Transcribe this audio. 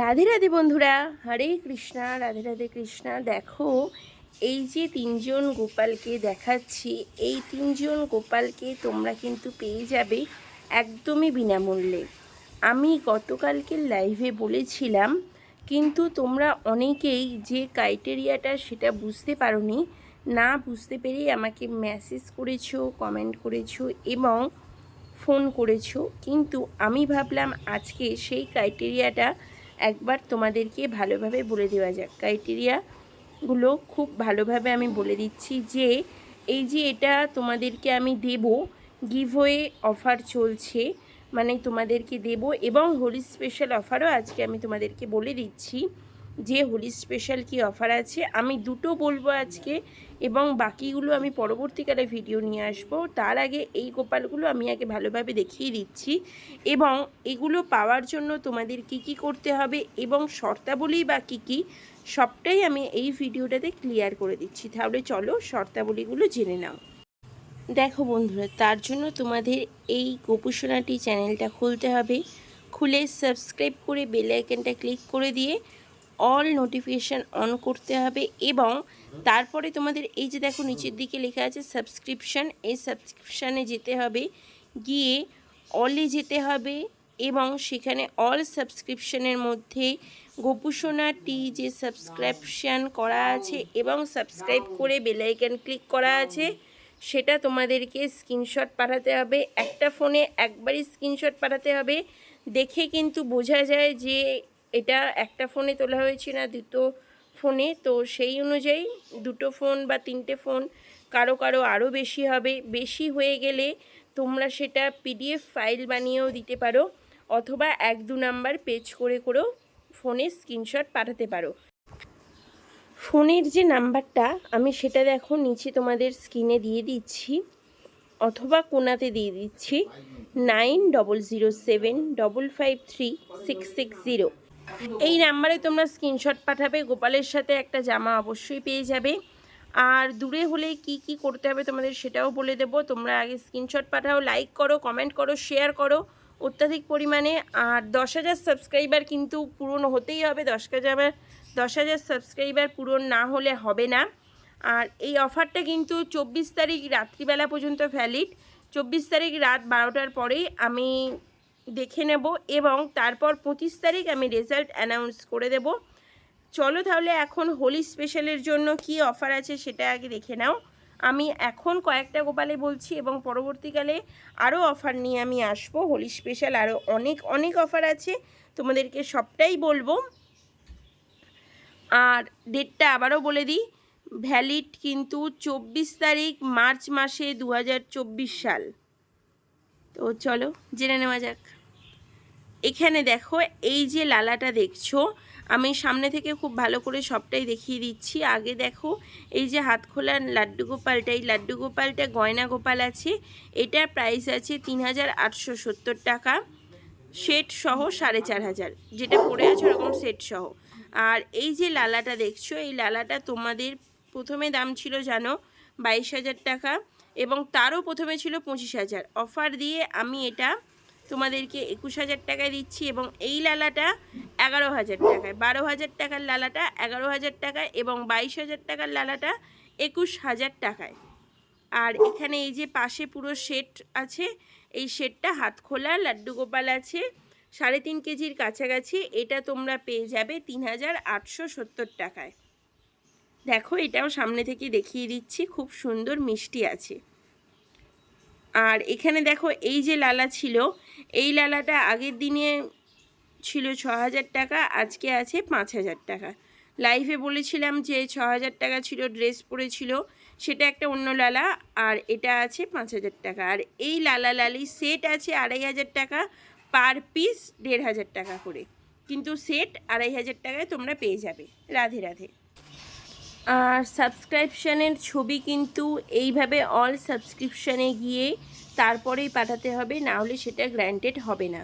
রাধে রাধে বন্ধুরা, হরে কৃষ্ণা, রাধে রাধে কৃষ্ণা। দেখো, এই যে তিনজন গোপালকে দেখাচ্ছি, এই তিনজন গোপালকে তোমরা কিন্তু পেয়ে যাবে একদমই বিনামূল্যে। আমি গতকালকে লাইভে বলেছিলাম, কিন্তু তোমরা অনেকেই যে ক্রাইটেরিয়াটা সেটা বুঝতে পারোনি, না বুঝতে পেরেই আমাকে মেসেজ করেছ কমেন্ট করেছ এবং ফোন করেছ, কিন্তু আমি ভাবলাম আজকে সেই ক্রাইটেরিয়াটা একবার তোমাদেরকে ভালোভাবে বলে দেওয়া যাক। ক্রাইটেরিয়াগুলো খুব ভালোভাবে আমি বলে দিচ্ছি যে, এই যে এটা তোমাদেরকে আমি দেব, গিভওয়ে অফার চলছে মানে তোমাদেরকে দেব এবং হোলি স্পেশাল অফারও আজকে আমি তোমাদেরকে বলে দিচ্ছি। যে হোলি স্পেশাল কি অফার আছে, আমি দুটো বলব আজকে এবং বাকিগুলো আমি পরবর্তীকালে ভিডিও নিয়ে আসব। তার আগে এই গোপালগুলো আমি আগে ভালোভাবে দেখিয়ে দিচ্ছি এবং এগুলো পাওয়ার জন্য তোমাদের কি কি করতে হবে এবং শর্তাবলী বা কী কী সবটাই আমি এই ভিডিওটাতে ক্লিয়ার করে দিচ্ছি। তাহলে চলো শর্তাবলীগুলো জেনে নাও। দেখো বন্ধুরা, তার জন্য তোমাদের এই গোপুসোনাটি চ্যানেলটা খুলতে হবে। খুলে সাবস্ক্রাইব করে বেল আইকনটা ক্লিক করে দিয়ে অল নোটিফিকেশান অন করতে হবে এবং তারপরে তোমাদের এই যে দেখো নিচের দিকে লেখা আছে সাবস্ক্রিপশান এই সাবস্ক্রিপশানে যেতে হবে, গিয়ে অলে যেতে হবে এবং সেখানে অল সাবস্ক্রিপশনের মধ্যে গোপুসোনা টি যে সাবস্ক্রিপশান করা আছে এবং সাবস্ক্রাইব করে বেলাইকান ক্লিক করা আছে, সেটা তোমাদেরকে স্ক্রিনশট পাঠাতে হবে। একটা ফোনে একবারই স্ক্রিনশট পাঠাতে হবে। দেখে কিন্তু বোঝা যায় যে এটা একটা ফোনে তোলা হয়েছে না, দুটো ফোনে। তো সেই অনুযায়ী দুটো ফোন বা তিনটে ফোন কারও কারও আরও বেশি হবে। বেশি হয়ে গেলে তোমরা সেটা পিডিএফ ফাইল বানিয়েও দিতে পারো অথবা এক দু নাম্বার পেজ করে করেও ফোনে স্ক্রিনশট পাঠাতে পারো। ফোনের যে নাম্বারটা আমি সেটা দেখো নিচে তোমাদের স্ক্রিনে দিয়ে দিচ্ছি অথবা কোনাতে দিয়ে দিচ্ছি nine double zero seven double five three six six zero. এই নাম্বারে তোমরা স্ক্রিনশট পাঠাবে, গোপালের সাথে একটা জামা অবশ্যই পেয়ে যাবে। আর দূরে হলে কি কি করতে হবে তোমাদের সেটাও বলে দেবো। তোমরা আগে স্ক্রিনশট পাঠাও লাইক করো কমেন্ট করো শেয়ার করো অত্যাধিক পরিমাণে। আর দশ হাজার সাবস্ক্রাইবার কিন্তু পূরণ হতেই হবে। দশ হাজার দশ হাজার সাবস্ক্রাইবার পূরণ না হলে হবে না। আর এই অফারটা কিন্তু চব্বিশ তারিখ রাত্রিবেলা পর্যন্ত ভ্যালিড চব্বিশ তারিখ রাত বারোটার পরেই আমি দেখে নেব এবং তারপর পঁচিশ তারিখ আমি রেজাল্ট অ্যানাউন্স করে দেব। চলো তাহলে এখন হোলি স্পেশালের জন্য কি অফার আছে সেটা আগে দেখে নাও। আমি এখন কয়েকটা গোপালে বলছি এবং পরবর্তীকালে আরও অফার নিয়ে আমি আসব। হোলি স্পেশাল আরও অনেক অনেক অফার আছে, তোমাদেরকে সবটাই বলব। আর ডেটটা আবারও বলে দিই ভ্যালিড কিন্তু চব্বিশ তারিখ মার্চ মাসে দু হাজার চব্বিশ সাল। তো চলো জেনে নেওয়া যাক। এখানে দেখো, এই যে লালাটা দেখছ, আমি সামনে থেকে খুব ভালো করে সবটাই দেখিয়ে দিচ্ছি। আগে দেখো, এই যে হাত খোলা লাড্ডু গোপালটা, এই লাড্ডু গোপালটা গয়না গোপাল আছে। এটার প্রাইস আছে তিন হাজার আটশো সত্তর টাকা। সেট সহ সাড়ে চার হাজার। যেটা পড়ে আছে ওরকম সেট সহ। আর এই যে লালাটা দেখছ, এই লালাটা তোমাদের প্রথমে দাম ছিল জানো বাইশ হাজার টাকা। এবং তারও প্রথমে ছিল পঁচিশ হাজার। অফার দিয়ে আমি এটা তোমাদেরকে একুশ হাজার টাকায় দিচ্ছি এবং এই লালাটা এগারো হাজার টাকায়। বারো হাজার টাকার লালাটা এগারো হাজার টাকায় এবং বাইশ হাজার টাকার লালাটা একুশ হাজার টাকায়। আর এখানে এই যে পাশে পুরো সেট আছে, এই সেটটা হাত খোলা, লাড্ডু গোপাল আছে, সাড়ে তিন কেজির কাছাকাছি। এটা তোমরা পেয়ে যাবে তিন হাজার আটশো সত্তর টাকায়। দেখো, এটাও সামনে থেকে দেখিয়ে দিচ্ছি, খুব সুন্দর মিষ্টি আছে। আর এখানে দেখো, এই যে লালা ছিল, এই লালাটা আগের দিনে ছিল ছ হাজার টাকা, আজকে আছে পাঁচ হাজার টাকা। লাইভে বলেছিলাম যে ছ হাজার টাকা ছিল ড্রেস পরেছিল, সেটা একটা অন্য লালা, আর এটা আছে পাঁচ হাজার টাকা। আর এই লালা লালি সেট আছে আড়াই হাজার টাকা পার পিস দেড় হাজার টাকা করে। কিন্তু সেট আড়াই হাজার টাকায় তোমরা পেয়ে যাবে, রাধে রাধে। আর সাবস্ক্রিপশানের ছবি কিন্তু এইভাবে অল সাবস্ক্রিপশানে গিয়ে তারপরেই পাঠাতে হবে না হলে সেটা গ্র্যান্টেড হবে না।